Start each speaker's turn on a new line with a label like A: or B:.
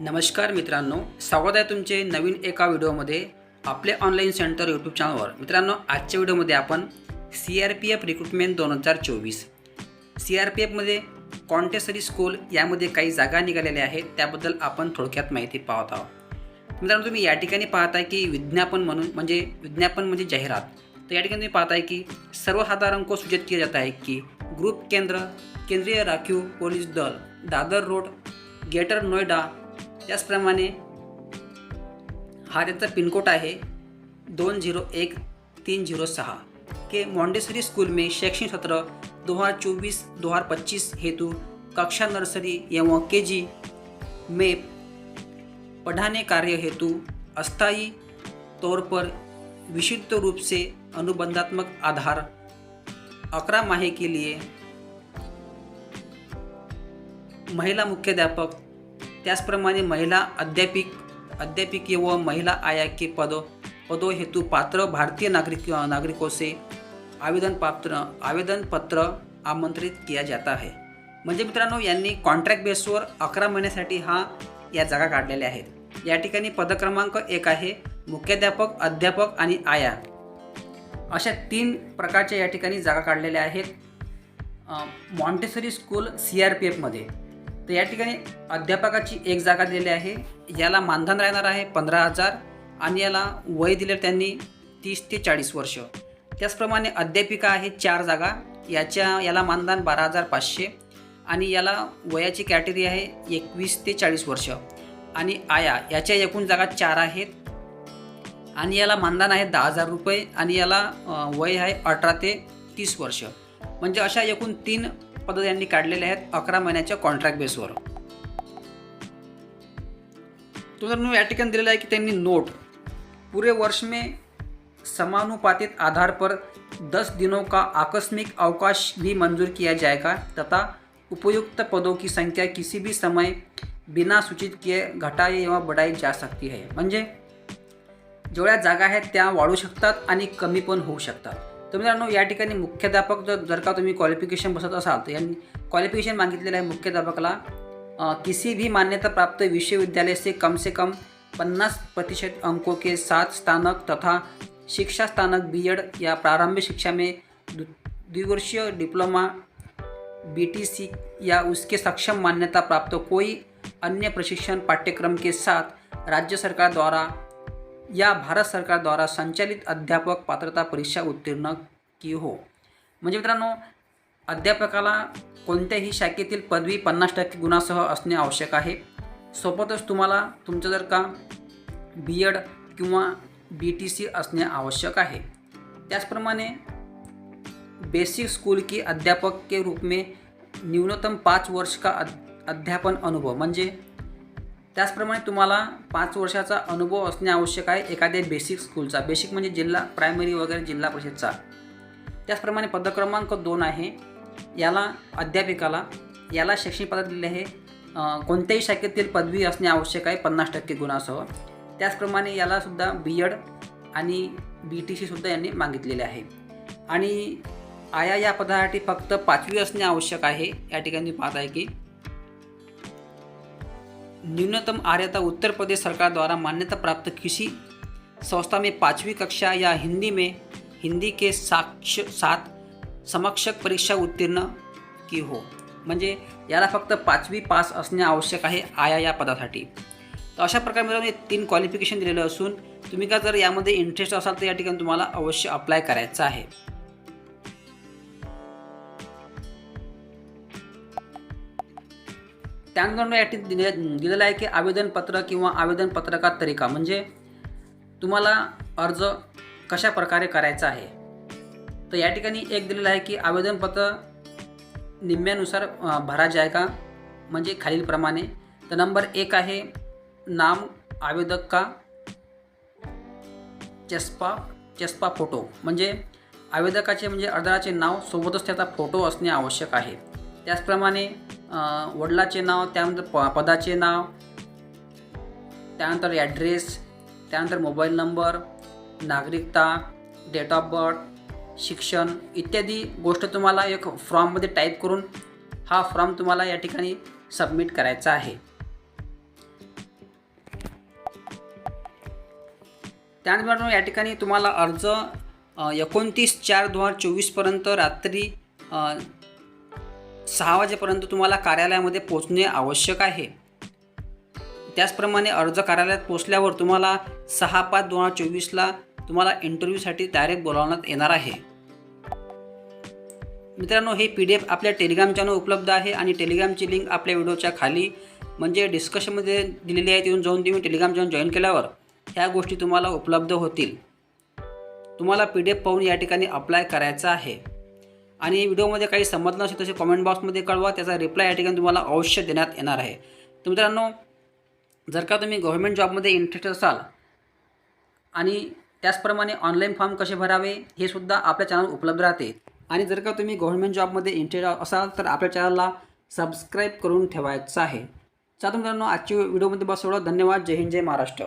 A: नमस्कार मित्रांनो स्वागत आहे तुमचे नवीन एका व्हिडिओमध्ये आपले ऑनलाईन सेंटर यूट्यूब चॅनलवर. मित्रांनो आजच्या व्हिडिओमध्ये आपण C R P F recruitment दोन हजार चोवीस. सी आर पी एफमध्ये कॉन्टेसरी स्कूल यामध्ये काही जागा निघालेल्या आहेत त्याबद्दल आपण थोडक्यात माहिती पाहत आहोत. मित्रांनो तुम्ही या ठिकाणी पाहताय की विज्ञापन म्हणून म्हणजे विज्ञापन म्हणजे जाहिरात. तर या ठिकाणी तुम्ही पाहताय की सर्वसाधारण को सूचित किया जात आहे की ग्रुप केंद्र केंद्रीय राखीव पोलीस दल दादर रोड गेटर नोएडा त्याचप्रमाणे हा त्यांचा पिनकोड आहे दोन झिरो एक तीन झिरो सहा. के मॉन्डेसरी स्कूल में शैक्षणिक सत्र दो हज़ार चौबीस दो हज़ार पच्चीस हेतु कक्षा नर्सरी एवं के जी में पढ़ाने कार्य हेतु अस्थायी तौर पर विशुद्ध रूप से अनुबंधात्मक आधार अकरा माहे के लिए महिला मुख्याध्यापक त्याचप्रमाणे महिला अध्यापिक अध्यापिके व महिला आया के पदों पदों हेतु पात्र भारतीय नागरिक नागरिकों से आवेदन पात्र आवेदन पत्र आमंत्रित किया जाता है. म्हणजे मित्रांनो यांनी कॉन्ट्रॅक्ट बेसवर अकरा महिन्यासाठी हा या जागा काढलेल्या आहेत. या ठिकाणी पदक्रमांक एक आहे मुख्याध्यापक अध्यापक आणि आया. अशा तीन प्रकारच्या या ठिकाणी जागा काढलेल्या आहेत Montessori school C R P एफमध्ये. तर या ठिकाणी अध्यापकाची एक जागा दिलेली आहे. याला मानधन राहणार आहे पंधरा हजार आणि याला वय दिले त्यांनी तीस ते चाळीस वर्ष. त्याचप्रमाणे अध्यापिका आहे चार जागा. याच्या याला मानधन बारा हजार पाचशे आणि याला वयाची कॅटेगरी आहे एकवीस ते चाळीस वर्ष. आणि आया याच्या एकूण जागा चार आहेत. आणि याला मानधन आहे दहा हजार रुपये आणि याला वय आहे अठरा ते तीस वर्ष. म्हणजे अशा एकूण तीन पद्धत यांनी काढलेले आहेत अकरा महिन्याच्या कॉन्ट्रॅक्ट बेसवर तुम्हाला या ठिकाणी दिलेलं आहे की त्यांनी नोट पूरे वर्ष में समानुपातित आधार पर 10 दिनों का आकस्मिक अवकाश भी मंजूर किया जाएगा तथा उपयुक्त पदों की संख्या किसी भी समय बिना सूचित किए घटाई एवं बढ़ाई जा सकती है। म्हणजे जेवढ्या जागा आहेत त्या वाढू शकतात आणि कमी पण होऊ शकतात. तर मित्रांनो या ठिकाणी मुख्याध्यापक जर जर का तुम्ही क्वालिफिकेशन बसत असाल तर यांनी क्वालिफिकेशन मागितलेलं आहे मुख्याध्यापकाला. किसी भी मान्यता प्राप्त विश्वविद्यालय से कम से कम पन्नास प्रतिशत अंकों के साथ स्नातक तथा शिक्षा स्नातक बी या प्रारंभिक शिक्षा में द्विवर्षीय डिप्लोमा बी टी सी या उसके सक्षम मान्यता प्राप्त कोई अन्य प्रशिक्षण पाठ्यक्रम के साथ राज्य सरकार द्वारा या भारत सरकारद्वारा संचालित अध्यापक पात्रता परीक्षा उत्तीर्ण की हो? म्हणजे मित्रांनो अध्यापकाला कोणत्याही शाखेतील पदवी पन्नास टक्के गुणासह असणे आवश्यक आहे. सोबतच तुम्हाला तुमचं जर का बी एड किंवा बी टी सी असणे आवश्यक आहे. त्याचप्रमाणे बेसिक स्कूल की अध्यापक के रूप में न्यूनतम पाच वर्ष का अध्यापन अनुभव म्हणजे त्याचप्रमाणे तुम्हाला पाच वर्षाचा अनुभव असणे आवश्यक आहे एखाद्या बेसिक स्कूलचा बेसिक म्हणजे जिल्हा प्रायमरी वगैरे जिल्हा परिषदचा. त्याचप्रमाणे पदक्रमांक दोन आहे. याला अध्यापिकाला याला शैक्षणिक पदक दिले आहे. कोणत्याही शाखेतील पदवी असणे आवश्यक आहे पन्नास टक्के गुणासह. त्याचप्रमाणे यालासुद्धा बी एड आणि बी टी सीसुद्धा यांनी मागितलेले आहे. आणि आया या पदासाठी फक्त पाचवी असणे आवश्यक आहे. या ठिकाणी पाहत आहे की न्यूनतम आर्यता उत्तर प्रदेश सरकार द्वारा मान्यता प्राप्त किसी संस्था में पाँचवीं कक्षा या हिंदी में हिंदी के साक्ष साथ समक्षक परीक्षा उत्तीर्ण की हो। म्हणजे याला फक्त पाचवी पास असणे आवश्यक आहे आया या पदासाठी. तर अशा प्रकारे मित्रांनो तीन क्वालिफिकेशन दिलेलं असून तुम्ही का जर यामध्ये इंटरेस्ट असाल तर या ठिकाणी तुम्हाला अवश्य अप्लाय करायचं आहे. त्यानंतर या ठिकाणी दिले दिलेलं आहे की आवेदनपत्र किंवा आवेदनपत्रकात तरीका. म्हणजे तुम्हाला अर्ज कशा प्रकारे करायचा आहे? तर या ठिकाणी एक दिलेलं आहे की आवेदनपत्र निम्म्यानुसार भरायचे आहे का? म्हणजे खालीलप्रमाणे. तर नंबर एक आहे नाम आवेदक का? चस्पा चस्पा फोटो. म्हणजे आवेदकाचे म्हणजे अर्जाचे नाव सोबतच त्याचा फोटो असणे आवश्यक आहे. त्याचप्रमाणे वडिलाचे नाव त्यानंतर प पदाचे नाव त्यानंतर ॲड्रेस त्यानंतर मोबाईल नंबर नागरिकता डेट ऑफ बर्थ शिक्षण इत्यादी गोष्ट तुम्हाला एक फॉर्ममध्ये टाईप करून हा फॉर्म तुम्हाला या ठिकाणी सबमिट करायचा आहे. त्यानंतर या ठिकाणी तुम्हाला अर्ज एकोणतीस चार दोन हजार चोवीसपर्यंत रात्री सहा वाजेपर्यंत तुम्हाला कार्यालयामध्ये पोचणे आवश्यक आहे. त्याचप्रमाणे अर्ज कार्यालयात पोचल्यावर तुम्हाला सहा पाच दोन हजार चोवीसला तुम्हाला इंटरव्ह्यूसाठी डायरेक्ट बोलावण्यात येणार आहे. मित्रांनो हे पी डी एफ आपल्या टेलिग्राम चॅनल उपलब्ध आहे आणि टेलिग्रामची लिंक आपल्या व्हिडिओच्या खाली म्हणजे डिस्कशनमध्ये दिलेली आहे. तिथून जाऊन तुम्ही टेलिग्राम चॅनल जॉईन केल्यावर ह्या गोष्टी तुम्हाला उपलब्ध होतील. तुम्हाला पी डी एफ पाहून या ठिकाणी अप्लाय करायचं आहे. आणि व्हिडिओमध्ये काही समजलं असेल तसे कॉमेंट बॉक्समध्ये कळवा त्याचा रिप्लाय या ठिकाणी तुम्हाला अवश्य देण्यात येणार आहे. तर मित्रांनो जर का तुम्ही गव्हर्मेंट जॉबमध्ये इंटरेस्ट असाल आणि त्याचप्रमाणे ऑनलाईन फॉर्म कसे भरावे हे सुद्धा आपल्या चॅनल उपलब्ध राहते. आणि जर का तुम्ही गव्हर्मेंट जॉबमध्ये इंटरेस्ट असाल तर आपल्या चॅनलला सबस्क्राईब करून ठेवायचं आहे. चला मित्रांनो आजची व्हिडिओमध्ये बस एवढं धन्यवाद. जय हिंद जय महाराष्ट्र.